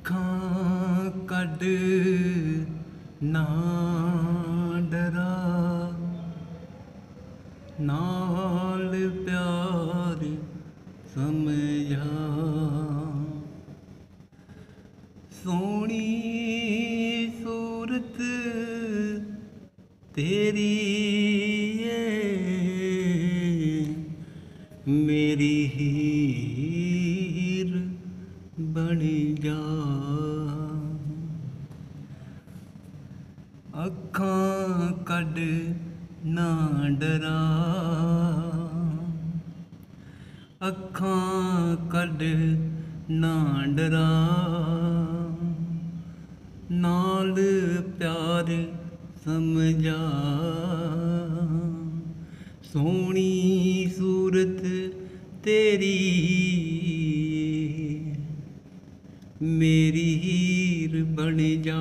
ਅੱਖਾਂ ਕੱਢ ਨਾ ਡਰਾ। ਨਾਲ ਪਿਆਰ ਸਮਝਾ। ਸੋਹਣੀ ਸੂਰਤ ਤੇਰੀ ਏ ਮੇਰੀ ਹੀਰ ਬਣ ਜਾ। ਅੱਖਾਂ ਕੱਢ ਨਾ ਡਰਾ। ਅੱਖਾਂ ਕੱਢ ਨਾ ਡਰਾ। ਨਾਲ ਪਿਆਰ ਸਮਝਾ। ਸੋਹਣੀ ਸੂਰਤ ਤੇਰੀ ਮੇਰੀ ਹੀਰ ਬਣ ਜਾ,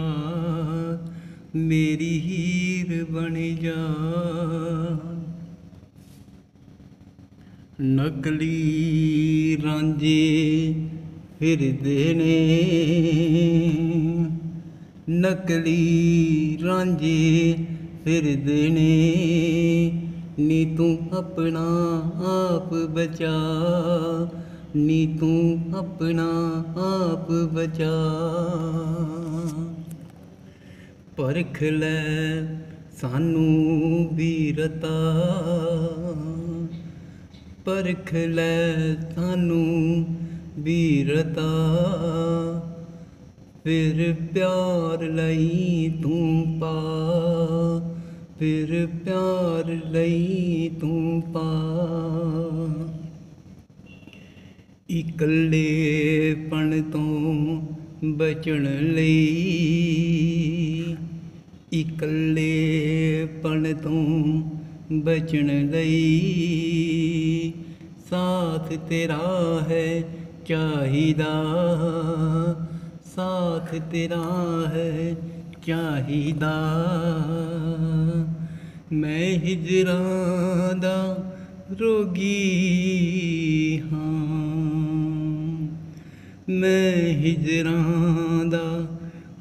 ਮੇਰੀ ਹੀਰ ਬਣ ਜਾ। ਨਕਲੀ ਰਾਂਝੇ ਫਿਰਦੇ ਨੇ, ਨਕਲੀ ਰਾਂਝੇ ਫਿਰਦੇ ਨੇ। ਨੀ ਤੂੰ ਆਪਣਾ ਆਪ ਬਚਾ ਨੀ ਤੂੰ ਆਪਣਾ ਆਪ ਬਚਾ। ਪਰਖ ਲੈ ਸਾਨੂੰ ਵੀਰਤਾ। ਪਰਖ ਲੈ ਸਾਨੂੰ ਵੀਰਤਾ। ਫਿਰ ਪਿਆਰ ਲਈ ਤੂੰ ਪਾ। ਫਿਰ ਪਿਆਰ ਲਈ ਤੂੰ ਪਾ। ਇਕੱਲੇਪਣ ਤੋਂ ਬਚਣ ਲਈ। ਇਕੱਲੇਪਣ ਤੋਂ ਬਚਣ ਲਈ। ਸਾਥ ਤੇਰਾ ਹੈ ਚਾਹੀਦਾ। ਸਾਥ ਤੇਰਾ ਹੈ ਚਾਹੀਦਾ। ਮੈਂ ਹਿਜਰਾਂ ਦਾ ਰੋਗੀ ਹਾਂ। ਮੈਂ ਹਿਜਰਾਂ ਦਾ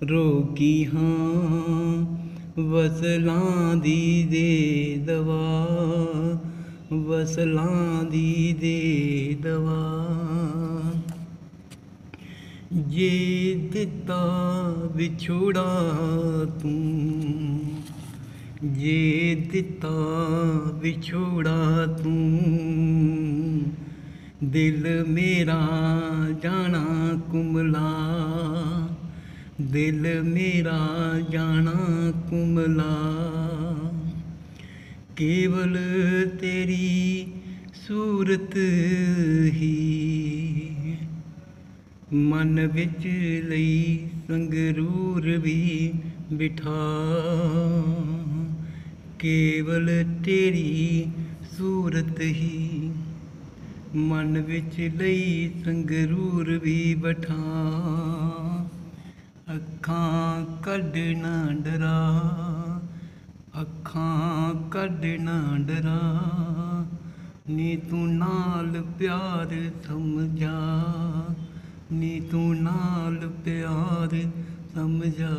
ਰੋਗੀ ਹਾਂ, ਵਸਲਾਂ ਦੀ ਦੇ ਦਵਾ, ਵਸਲਾਂ ਦੀ ਦੇ ਦਵਾ। ਜੇ ਦਿੱਤਾ ਵਿਛੋੜਾ ਤੂੰ, ਜੇ ਦਿੱਤਾ ਵਿਛੋੜਾ ਤੂੰ ਦਿਲ ਮੇਰਾ ਜਾਣਾ ਕੁਮਲਾ। ਦਿਲ ਮੇਰਾ ਜਾਣਾ ਕੁਮਲਾ। ਕੇਵਲ ਤੇਰੀ ਸੂਰਤ ਹੀ। ਮਨ ਵਿੱਚ ਲਈ ਸੰਗਰੂਰ ਵੀ ਬਿਠਾ। ਕੇਵਲ ਤੇਰੀ ਸੂਰਤ ਹੀ। ਮਨ ਵਿੱਚ ਲਈ ਸੰਗਰੂਰ ਵੀ ਬਿਠਾ। ਅੱਖਾਂ ਕੱਢਣਾ ਡਰਾ, ਅੱਖਾਂ ਕੱਢਣਾ ਡਰਾ। ਨੀ ਤੂੰ ਨਾਲ ਪਿਆਰ ਸਮਝਾ, ਨੀ ਤੂੰ ਨਾਲ ਪਿਆਰ ਸਮਝਾ।